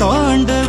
தாண்ட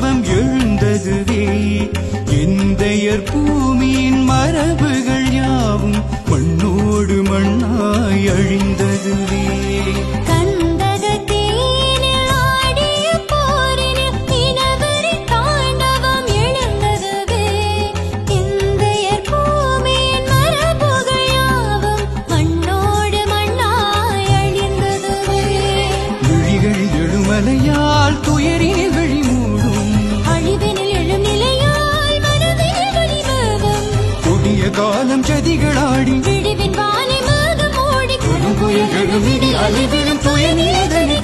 கொடிய காலம் சதிகளாடி விடிவின் வானை மேகம்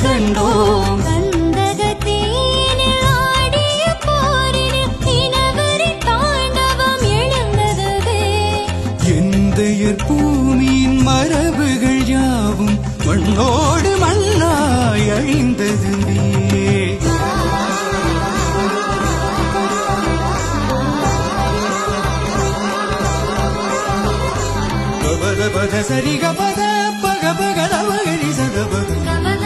கண்டோம் இனவெறி தாண்டவம் எழுந்ததுவே. எந்தையர் பூமியின் மரபுகள் யாவும் மண்ணோடு పద పద సరిగ పద పగ పగ దవగని సగ పద.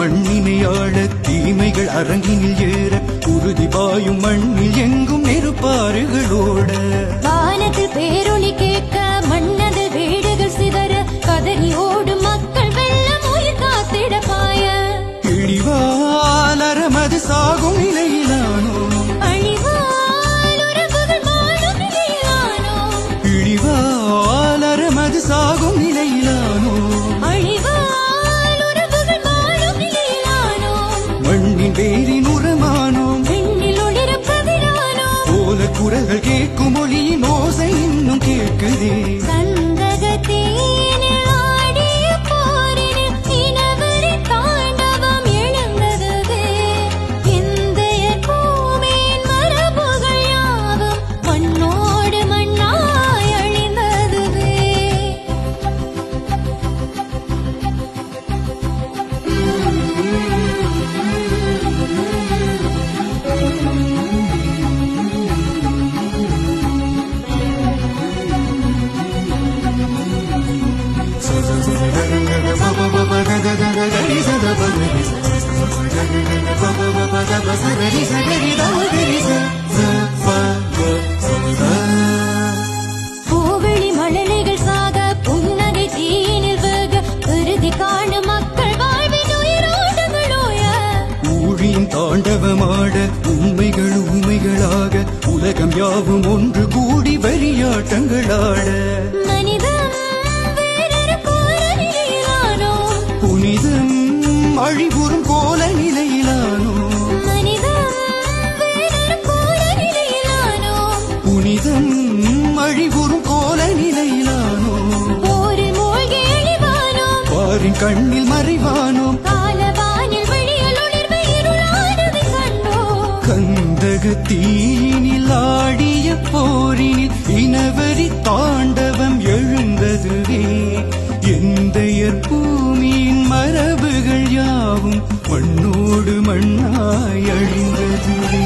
மண்ணினை ஆள தீமைகள் அரங்கினில் ஏற உறுதி பாயும் மண்ணில் எங்கும் நெருப்பாறுகளோட. வானத்தில் பேரொலி கேட்க மன்னதில் வீடுகள் சிதற கதறி ஓடும் மக்கள் வெள்ளம் உயிர் காத்திட பாய. இழிவாலரமது சாகும் நிலையிலானோ உண்மைகளாக உலகம் யாவும் ஒன்று கூடி நிலையிலானோ புனிதம் அழிவுறும் கோல நிலையிலானோ புனிதம் அழிவுறும் கோல நிலையிலானோ பாரின் கண்ணில் மறைவானோம் காலவானில் தாண்டவம் எழுந்ததுவே எந்தையர் பூமியின் மரபுகள் யாவும் மண்ணோடு மண்ணாய் அழிந்ததுவே.